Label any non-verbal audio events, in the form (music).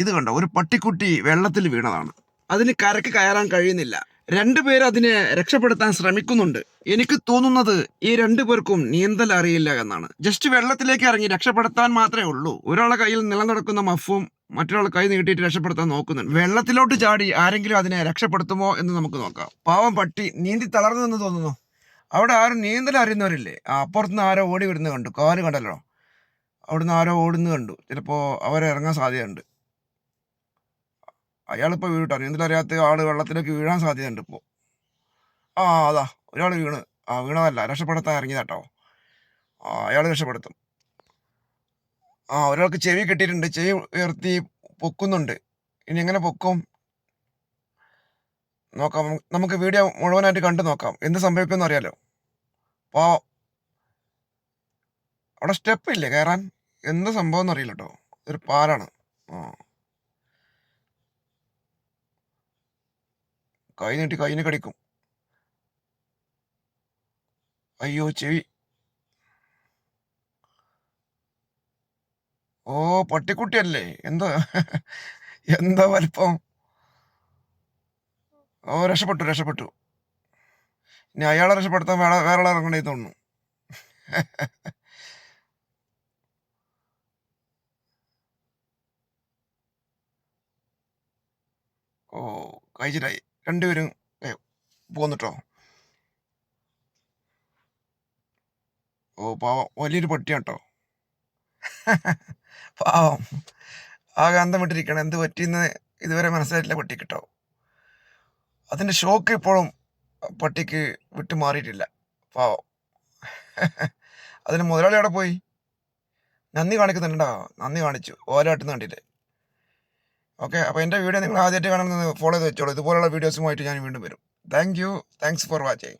ഇത് കണ്ടോ? ഒരു പട്ടിക്കുട്ടി വെള്ളത്തിൽ വീണതാണ്. അതിന് കരക്ക് കയറാൻ കഴിയുന്നില്ല. രണ്ടുപേർ അതിനെ രക്ഷപ്പെടുത്താൻ ശ്രമിക്കുന്നുണ്ട്. എനിക്ക് തോന്നുന്നത് ഈ രണ്ടു പേർക്കും നീന്തൽ അറിയില്ല എന്നാണ്. ജസ്റ്റ് വെള്ളത്തിലേക്ക് ഇറങ്ങി രക്ഷപ്പെടുത്താൻ മാത്രമേ ഉള്ളൂ. ഒരാളെ കയ്യിൽ നിലനടക്കുന്ന മഫും മറ്റൊരാൾ കൈ നീട്ടിയിട്ട് രക്ഷപ്പെടുത്താൻ നോക്കുന്നുണ്ട്. വെള്ളത്തിലോട്ട് ചാടി ആരെങ്കിലും അതിനെ രക്ഷപ്പെടുത്തുമോ എന്ന് നമുക്ക് നോക്കാം. പാവം പട്ടി നീന്തി തളർന്നു എന്ന് തോന്നുന്നു. അവിടെ ആരും നീന്തൽ അറിയുന്നവരില്ലേ? അപ്പുറത്തുനിന്ന് ആരോ ഓടി വരുന്നത് കണ്ടു. കാൽ കണ്ടല്ലോ. അവിടുന്ന് ആരോ ഓടുന്നു കണ്ടു. ചിലപ്പോൾ അവരെ ഇറങ്ങാൻ സാധ്യതയുണ്ട്. അയാളിപ്പോൾ വീട്ടോ നീന്തലറിയാത്ത ആൾ വെള്ളത്തിലേക്ക് വീഴാൻ സാധ്യതയുണ്ട് ഇപ്പോൾ ആ അതാ ഒരാൾ വീണ്. ആ വീണതല്ല രക്ഷപ്പെടുത്താൻ ഇറങ്ങിയതാട്ടോ. ആ അയാൾ രക്ഷപ്പെടുത്തും. ആ ഒരാൾക്ക് ചെവി കെട്ടിയിട്ടുണ്ട്. ചെവി ഉയർത്തി പൊക്കുന്നുണ്ട്. ഇനി എങ്ങനെ പൊക്കും? നോക്കാം. നമുക്ക് വീഡിയോ മുഴുവനായിട്ട് കണ്ടു നോക്കാം. എന്ത് സംഭവിക്കുമെന്ന് അറിയാലോ. അപ്പോൾ അവിടെ സ്റ്റെപ്പ് ഇല്ലേ കയറാൻ? എന്ത് സംഭവം എന്നറിയില്ല കേട്ടോ. ഒരു പാലാണ്. ആ. കൈ നീട്ടി കൈയിന് കടിക്കും. അയ്യോ ചെവി. ഓ പട്ടിക്കുട്ടിയല്ലേ? എന്താ? എന്താ വലിപ്പം? ഓ രക്ഷപ്പെട്ടു രക്ഷപ്പെട്ടു. ഇനി അയാളെ രക്ഷപ്പെടുത്താൻ വേറെ വേറെ ഇറങ്ങണേ തോന്നുന്നു. ഓ കഴിച്ചിട്ടായി. രണ്ടുപേരും പോന്നിട്ടോ? ഓ പാവം. വലിയൊരു പട്ടിയാട്ടോ. (laughs) പാവം. ആകെ അന്തം വിട്ടിരിക്കണം എന്ത് പറ്റിയെന്ന് ഇതുവരെ മനസ്സിലായിട്ടില്ല പട്ടിക്ക് കേട്ടോ അതിന്റെ ഷോക്ക് ഇപ്പോഴും പട്ടിക്ക് വിട്ടു മാറിയിട്ടില്ല. പാവം. (laughs) അതിന് മുതലാളി അവിടെ പോയി? നന്ദി കാണിക്കുന്നുണ്ടോ? നന്ദി കാണിച്ചു. ഓലാട്ടുന്ന കണ്ടില്ലേ? ഓക്കെ അപ്പോൾ എന്റെ വീഡിയോ നിങ്ങൾ ആദ്യമായിട്ട് കാണുന്നത് ഫോളോ ചെയ്ത് വെച്ചോളൂ. ഇതുപോലുള്ള വീഡിയോസുമായിട്ട് ഞാൻ വീണ്ടും വരും. Thank you thanks for watching